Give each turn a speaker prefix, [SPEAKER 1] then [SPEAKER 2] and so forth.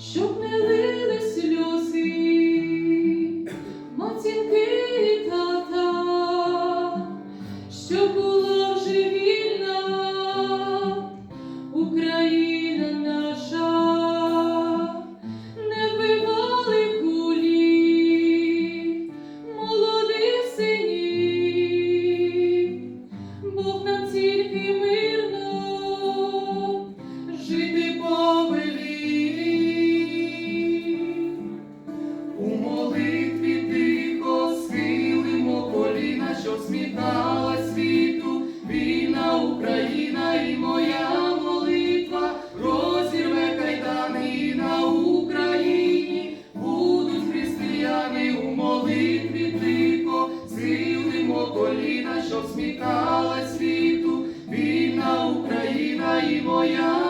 [SPEAKER 1] щоб не лили сльози, матінки тата, щоб була в живі.
[SPEAKER 2] посміхала світу, вільна Україна і моя молитва, розірве кайдани на Україні, будуть християни у молитві тихо, схилимо коліна, щоб сміхала світу, вільна Україна і моя.